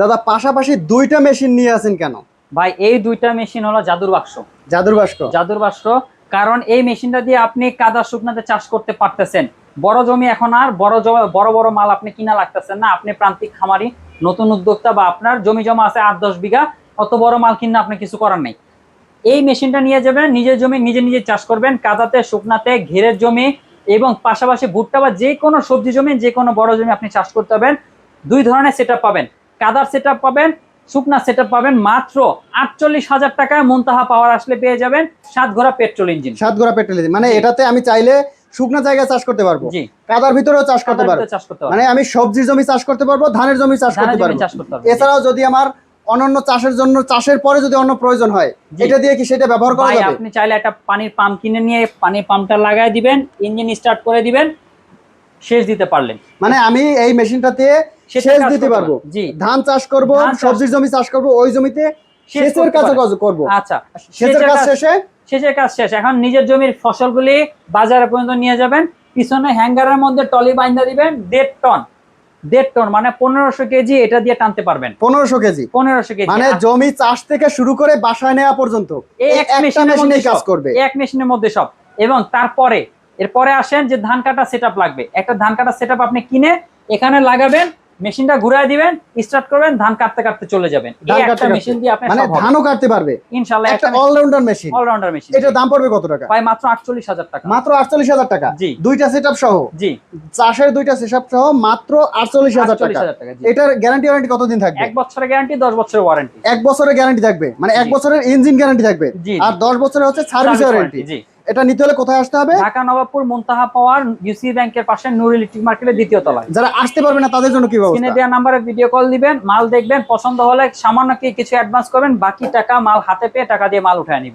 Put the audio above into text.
দাদা পাশাপাশি দুইটা মেশিন নিয়ে আছেন কেন? ভাই এই দুইটা মেশিন হলো জাদুর বাক্স। জাদুর বাস্ক জাদুর বাক্স কারণ এই মেশিনটা দিয়ে আপনি কাদা শুকনাতে চাষ করতে পারতেছেন। বড় জমি এখন আর বড় জমি বড় বড় মাল আপনি কিনা লাগতেছেন না। আপনি প্রান্তিক খামারি নতুন উদ্যোক্তা বা আপনার জমি জমা আছে আট দশ বিঘা অত বড় মাল কিনা আপনি কিছু করার নেই। এই মেশিনটা নিয়ে যাবেন নিজের জমি নিজে নিজে চাষ করবেন কাদাতে শুকনাতে ঘেরের জমি এবং পাশাপাশি ভুট্টা বা যে কোনো সবজি জমি যে কোনো বড় জমি আপনি চাষ করতে পারবেন। দুই ধরনের সেট পাবেন। কাদার সেট পাবেন শুকনা সেট পাবেন মাত্র আটচল্লিশ হাজার টাকায় মুনতাহা পাওয়ার আসলে পেয়ে যাবেন সাত ঘোড়া পেট্রোল ইঞ্জিন সাত গোড়া পেট্রোল ইঞ্জিন মানে এটাতে আমি চাইলে শুকনো জায়গায় চাষ করতে পারব। কাদার ভিতরেও চাষ করতে পারব। মানে আমি সবজির জমি চাষ করতে পারব ধানের জমি চাষ করতে পারব। এছাড়াও যদি আমার অনন্য চাষের জন্য চাষের পরে যদি অন্য প্রয়োজন হয়। এটা দিয়ে কি সেটা ব্যবহার করা যাবে? আপনি চাইলে একটা পানির পাম্প কিনে নিয়ে পানির পাম্পটা লাগাই দিবেন ইঞ্জিন স্টার্ট করে দিবেন শেষ দিতে পারলেন। মানে আমি এই মেশিনটাতে সেচের সেচ দিতে পারব। জি। ধান চাষ করব সবজির জমি চাষ করব ওই জমিতে সেচ সেচের কাজ করব। আচ্ছা সেচের কাজ শেষে? শেষের কাজ শেষ। এখন নিজের জমির ফসলগুলি বাজারে পর্যন্ত নিয়ে যাবেন। পিছনে হ্যাঙ্গারের মধ্যে টলি বাইন্দা দিবেন দেড় টন। দেড় টন মানে পনেরোশো কেজি এটা দিয়ে টানতে পারবেন। পনেরোশো কেজি। পনেরোশো কেজি। মানে জমি চাষ থেকে শুরু করে বাসায় নেওয়া পর্যন্ত। এক মেশিনের কাজ করবে। এক মেশিনের মধ্যে সব। এবং তারপরে এরপরে আসেন যে ধান কাটা সেট লাগবে। একটা ধান কাটা সেট আপনি কিনে এখানে লাগাবেন মেশিনটা ঘুরায় দিবেন স্টার্ট করবেন ধান কাটতে কাটতে চলে যাবেন। ধান এই কাটতে একটা মেশিন দিয়ে আপনি মানে ধানও কাটতে পারবে। ইনশাআল্লাহ একটা অলরাউন্ডার মেশিন অলরাউন্ডার মেশিন এটার দাম পড়বে কত টাকা? মাত্র আটচল্লিশ হাজার টাকা। মাত্র আটচল্লিশ হাজার টাকা। জি। দুইটা সেট সহ। জি। চাষের দুইটা সেট সহ মাত্র আটচল্লিশ হাজার আটচল্লিশ টাকা হাজার টাকা এটার গ্যারান্টি ওয়ারেন্টি কতদিন থাকবে? এক বছরের গ্যারান্টি দশ বছরের ওয়ারেন্টি এক বছরের গ্যারান্টি থাকবে। মানে এক বছরের ইঞ্জিন গ্যারান্টি থাকবে। আর জি। দশ বছরের হচ্ছে সার্ভিস ওয়ারেন্টি জি। এটা নিতে হলে কোথায় আসতে হবে? ঢাকা নবাবপুর মুনতাহা পাওয়ার ইউসি ব্যাংকের পাশে নুর ইলেকট্রিক মার্কেটের দ্বিতীয় তলায়। যারা আসতে পারবে না তাদের জন্য কি স্ক্রিনে ব্যবস্থা দেওয়া নম্বরে ভিডিও কল দিবেন মাল দেখবেন পছন্দ হলে সামান্য কিছু অ্যাডভান্স করবেন বাকি টাকা মাল হাতে পেয়ে টাকা দিয়ে মাল উঠায় নেবেন।